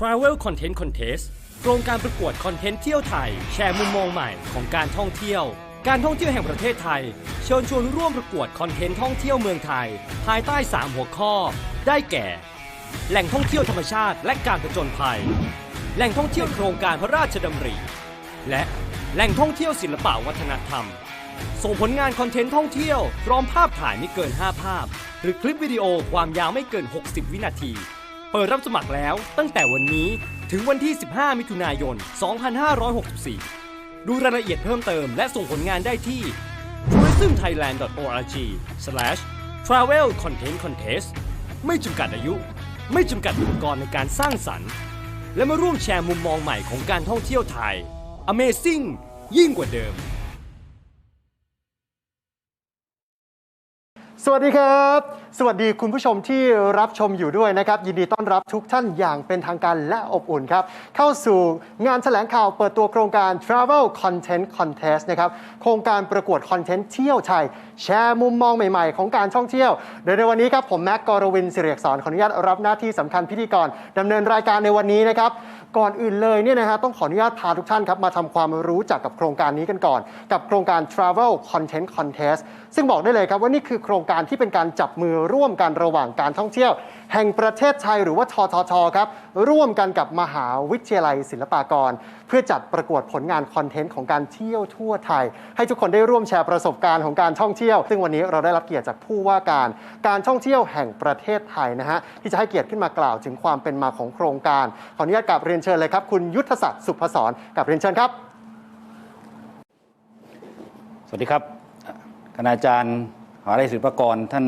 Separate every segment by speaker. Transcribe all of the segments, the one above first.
Speaker 1: Travel Content Contest โครงการประกวดคอนเทนต์เที่ยวไทย แชร์มุมมองใหม่ของการท่องเที่ยว การท่องเที่ยวแห่งประเทศไทย เชิญชวนร่วมประกวดคอนเทนต์ท่องเที่ยวเมืองไทย ภายใต้ 3 หัวข้อ ได้แก่ แหล่งท่องเที่ยวธรรมชาติและการผจญภัย แหล่งท่องเที่ยวโครงการพระราชดำริ และแหล่งท่องเที่ยวศิลปะวัฒนธรรม ส่งผลงานคอนเทนต์ท่องเที่ยวพร้อมภาพถ่ายไม่เกิน 5 ภาพ หรือคลิปวิดีโอความยาวไม่เกิน 60 วินาที ปิดรับสมัครแล้วตั้งแต่วันนี้ถึงวันที่ 15 มิถุนายน 2564 ดูรายละเอียดเพิ่มเติมและส่งผลงานได้ที่ tourismthailand.org/travel content contest ไม่จำกัดอายุ ไม่จำกัดอุปกรณ์ในการสร้างสรรค์ และมาร่วมแชร์มุมมองใหม่ของการท่องเที่ยวไทย Amazing ยิ่งกว่าเดิม
Speaker 2: สวัสดีครับ สวัสดีคุณผู้ชมที่รับชมอยู่ด้วยนะครับ ยินดีต้อนรับทุกท่านอย่างเป็นทางการและอบอุ่นครับ เข้าสู่งานแถลงข่าวเปิดตัวโครงการ Travel Content Contest นะครับ โครงการประกวดคอนเทนต์เที่ยวไทยแชร์มุมมองใหม่ๆ ของการท่องเที่ยว โดยในวันนี้ครับ ผมแม็กกรวินสิริอักษรขออนุญาตรับหน้าที่สำคัญพิธีกรดำเนินรายการในวันนี้นะครับก่อนอื่นเลยเนี่ยนะฮะต้องขออนุญาตพาทุกท่านครับมาทำความรู้จักกับโครงการนี้กันก่อน กับโครงการ Travel Content Contest ซึ่งบอกได้เลยครับว่านี่คือโครงการที่เป็นการจับมือร่วมกันระหว่างการท่องเที่ยว แห่งประเทศไทยหรือว่าทททครับร่วมกันกับมหาวิทยาลัยศิลปากร เพื่อจัดประกวดผลงานคอนเทนต์ของการเที่ยวทั่วไทย ให้ทุกคนได้ร่วมแชร์ประสบการณ์ของการท่องเที่ยว ซึ่งวันนี้เราได้รับเกียรติจากผู้ว่าการการท่องเที่ยวแห่งประเทศไทยนะฮะที่จะให้เกียรติขึ้นมากล่าวถึงความเป็นมาของโครงการขออนุญาตกราบเรียนเชิญเลยครับคุณยุทธศักดิ์สุพศรกับเรียนเชิญครับ
Speaker 3: สวัสดีครับ คณาจารย์หาวิทยาลัยศิลปากร ท่าน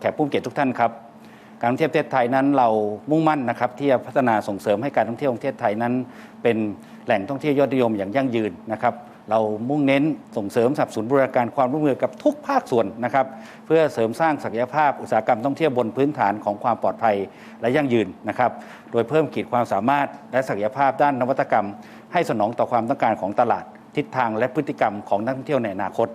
Speaker 3: แขกผู้มีเกียรติทุกท่านครับการท่องเที่ยวประเทศไทยนั้นเรามุ่งมั่นนะครับที่จะพัฒนาส่งเสริมให้การท่องเที่ยวของประเทศไทยนั้น เป็นแหล่งท่องเที่ยวยอดนิยมอย่างยั่งยืนนะครับเรามุ่งเน้นส่งเสริมสนับสนุนบรณาการความร่วมมือกับทุกภาคส่วนนะครับเพื่อเสริมสร้างศักยภาพอุตสาหกรรมท่องเที่ยวบนพื้นฐานของความปลอดภัยและยั่งยืนนะครับโดยเพิ่มขีดความสามารถและศักยภาพด้านนวัตกรรม ให้สนองต่อความต้องการของตลาดทิศทางและพฤติกรรมของนักท่องเที่ยวในอนาคต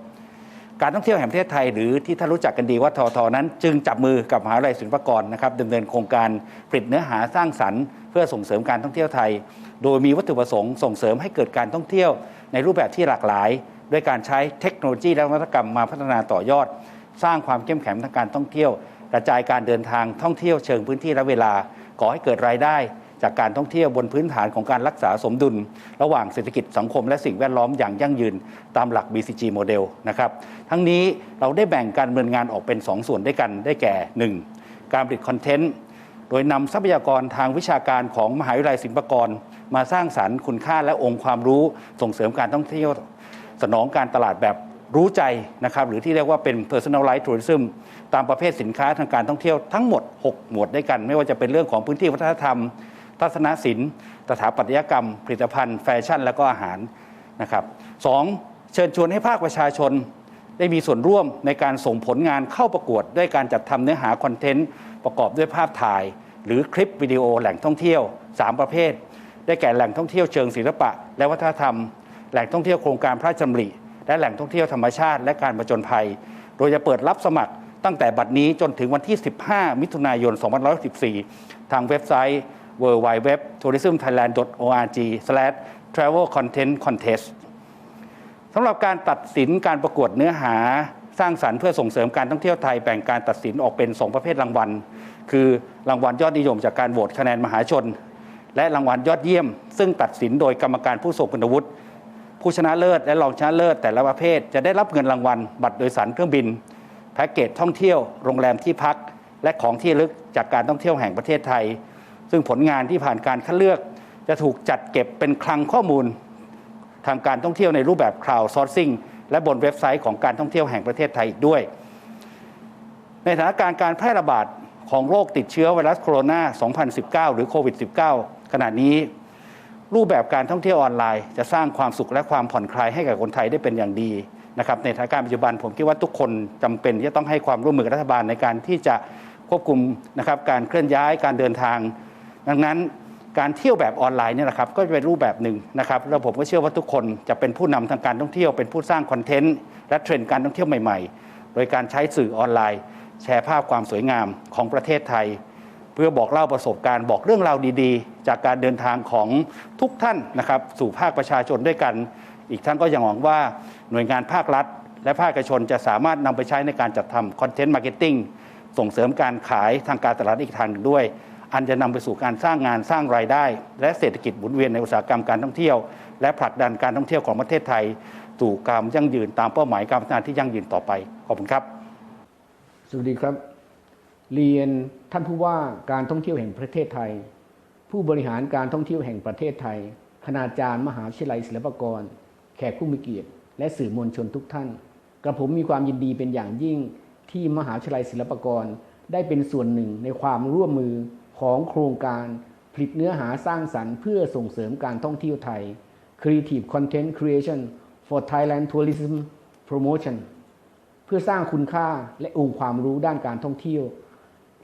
Speaker 3: การท่องเที่ยวแห่งประเทศไทยหรือที่ท่านรู้จักกันดีว่าทอทอนั้น จึงจับมือกับมหาวิทยาลัยศิลปากรนะครับดำเนินโครงการผลิตเนื้อหาสร้างสรรค์ เพื่อส่งเสริมการท่องเที่ยวไทย โดยมีวัตถุประสงค์ส่งเสริมให้เกิดการท่องเที่ยว ในรูปแบบที่หลากหลาย ด้วยการใช้เทคโนโลยีและนวัตกรรมมาพัฒนาต่อยอด สร้างความเข้มแข็งทางการท่องเที่ยว กระจายการเดินทางท่องเที่ยวเชิงพื้นที่และเวลาก่อให้เกิดรายได้ จากการท่องเที่ยวบนพื้นฐานของการรักษาสมดุล ระหว่างเศรษฐกิจสังคมและสิ่งแวดล้อมอย่างยั่งยืนตามหลัก BCG โมเดลนะครับทั้งนี้เราได้แบ่งการดำเนินงานออกเป็น 2 ส่วนด้วยกันได้แก่ 1. การผลิตคอนเทนต์โดยนำทรัพยากรทางวิชาการของมหาวิทยาลัยศิลปากร มาสร้างสรรค์คุณค่าและองค์ความรู้ส่งเสริมการท่องเที่ยว สนองการตลาดแบบรู้ใจนะครับหรือที่เรียกว่าเป็น personalized tourism ตามประเภทสินค้าทางการท่องเที่ยวทั้งหมด 6 หมวดด้วยกัน ไม่ว่าจะเป็นเรื่องของพื้นที่วัฒนธรรม ทัศนศิลป์สถาปัตยกรรม ผลิตภัณฑ์ แฟชั่น และก็อาหารนะครับสองเชิญชวนให้ภาคประชาชนได้มีส่วนร่วมในการส่งผลงานเข้าประกวด ด้วยการจัดทำเนื้อหาคอนเทนต์ประกอบด้วยภาพถ่าย หรือคลิปวิดีโอแหล่งท่องเที่ยว 3 ประเภท ได้แก่แหล่งท่องเที่ยวเชิงศิลปะ และวัฒนธรรม แหล่งท่องเที่ยวโครงการพระราชดำริและแหล่งท่องเที่ยวธรรมชาติและการประจนภัย โดยจะเปิดรับสมัครตั้งแต่บัดนี้จนถึงวันที่ 15 มิถุนายน 2514ทางเว็บไซต์ w w w t o u r i s m t h a i l a n d o r g t r a v e l content contest สำหรับการตัดสินการประกวดเนื้อหาสร้างสรรค์เพื่อส่งเสริมการท่องเที่ยวไทยแบ่งการตัดสินออกเป็น 2 ประเภทรางวัล คือรางวัลยอดนิยมจากการโหวตคะแนนมหาชน และรางวัลยอดเยี่ยม ซึ่งตัดสินโดยกรรมการผู้ทรงคุณวุฒิผู้ชนะเลิศและรองชนะเลิศแต่ละประเภท จะได้รับเงินรางวัล บัตรโดยสารเครื่องบิน แพ็กเกจท่องเที่ยว โรงแรมที่พัก และของที่ระลึกจากการท่องเที่ยวแห่งประเทศไทย ซึ่งผลงานที่ผ่านการคัดเลือก จะถูกจัดเก็บเป็นคลังข้อมูล ทางการท่องเที่ยวในรูปแบบ crowd sourcing และบนเว็บไซต์ของการท่องเที่ยวแห่งประเทศไทยอีกด้วย ในสถานการณ์การแพร่ระบาดของโรคติดเชื้อไวรัสโคโรนา 2019 หรือโควิด -19 ขณะนี้รูปแบบการท่องเที่ยวออนไลน์ จะสร้างความสุขและความผ่อนคลายให้กับคนไทยได้เป็นอย่างดีนะครับในสถานการณ์ปัจจุบันผมคิดว่าทุกคนจำเป็นที่จะต้องให้ความร่วมมือรัฐบาลในการที่จะควบคุมนะครับการเคลื่อนย้ายการเดินทาง ดังนั้นการเที่ยวแบบออนไลน์เนี่ยนะครับก็จะเป็นรูปแบบหนึ่งนะครับแล้วผมก็เชื่อว่าทุกคนจะเป็นผู้นำทางการท่องเที่ยวเป็นผู้สร้างคอนเทนต์และเทรนด์การท่องเที่ยวใหม่ๆ โดยการใช้สื่อออนไลน์ แชร์ภาพความสวยงามของประเทศไทย เพื่อบอกเล่าประสบการณ์บอกเรื่องราวดีๆ จากการเดินทางของทุกท่านนะครับสู่ภาคประชาชนด้วยกัน อีกทั้งก็ยังหวังว่าหน่วยงานภาครัฐ และภาคเอกชนจะสามารถนำไปใช้ในการจัดทำคอนเทนต์มาร์เก็ตติ้งส่งเสริมการขายทางการตลาดอีกทางหนึ่งด้วย อันจะนำไปสู่การสร้างงานสร้างรายได้ และเศรษฐกิจหมุนเวียนในอุตสาหกรรมการท่องเที่ยว และผลักดันการท่องเที่ยวของประเทศไทยสู่การยั่งยืนตามเป้าหมายการพัฒนาที่ยั่งยืนต่อไปขอบคุณครับ
Speaker 4: สวัสดีครับ เรียนท่านผู้ว่าการท่องเที่ยวแห่งประเทศไทย ผู้บริหารการท่องเที่ยวแห่งประเทศไทย คณาจารย์มหาวิทยาลัยศิลปากร แขกผู้มีเกียรติ และสื่อมวลชนทุกท่าน กระผมมีความยินดีเป็นอย่างยิ่งที่มหาวิทยาลัยศิลปากร ได้เป็นส่วนหนึ่งในความร่วมมือ ของโครงการผลิตเนื้อหาสร้างสรรค์เพื่อส่งเสริมการท่องเที่ยวไทย Creative Content Creation for Thailand Tourism Promotion เพื่อสร้างคุณค่าและองค์ความรู้ด้านการท่องเที่ยว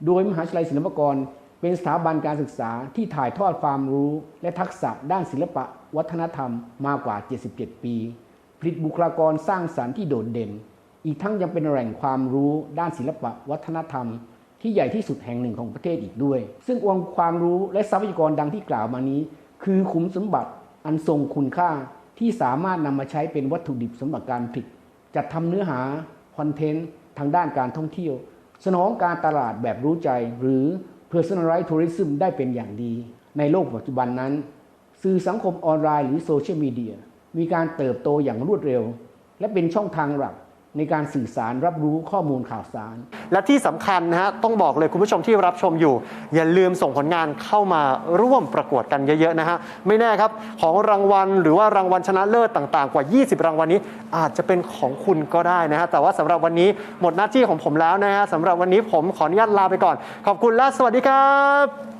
Speaker 4: โดยมหาวิทยาลัยศิลปากร เป็นสถาบันการศึกษาที่ถ่ายทอดความรู้และทักษะด้านศิลปะวัฒนธรรมมากว่า 77 ปี ผลิตบุคลากรสร้างสรรค์ที่โดดเด่น อีกทั้งยังเป็นแหล่งความรู้ด้านศิลปะวัฒนธรรม ที่ใหญ่ที่สุดแห่งหนึ่งของประเทศอีกด้วย ซึ่งองค์ความรู้และทรัพยากรดังที่กล่าวมานี้ คือขุมสมบัติอันทรงคุณค่าที่สามารถนำมาใช้เป็นวัตถุดิบสำหรับการผลิตจัดทำเนื้อหาคอนเทนต์ทางด้านการท่องเที่ยว สนองการตลาดแบบรู้ใจหรือ personalized tourism ได้เป็นอย่างดี ในโลกปัจจุบันนั้น สื่อสังคมออนไลน์หรือโซเชียลมีเดียมีการเติบโตอย่างรวดเร็ว และเป็นช่องทางหลัก ในการสื่อสารรับรู้ข้อมูลข่าวสาร
Speaker 2: และที่สำคัญนะฮะต้องบอกเลยคุณผู้ชมที่รับชมอยู่ อย่าลืมส่งผลงานเข้ามาร่วมประกวดกันเยอะๆนะฮะไม่แน่ครับของรางวัลหรือว่ารางวัลชนะเลิศต่างๆ กว่า 20 รางวัลนี้ อาจจะเป็นของคุณก็ได้นะฮะแต่ว่าสำหรับวันนี้หมดหน้าที่ของผมแล้วนะฮะสำหรับวันนี้ผมขออนุญาตลาไปก่อน ขอบคุณและสวัสดีครับ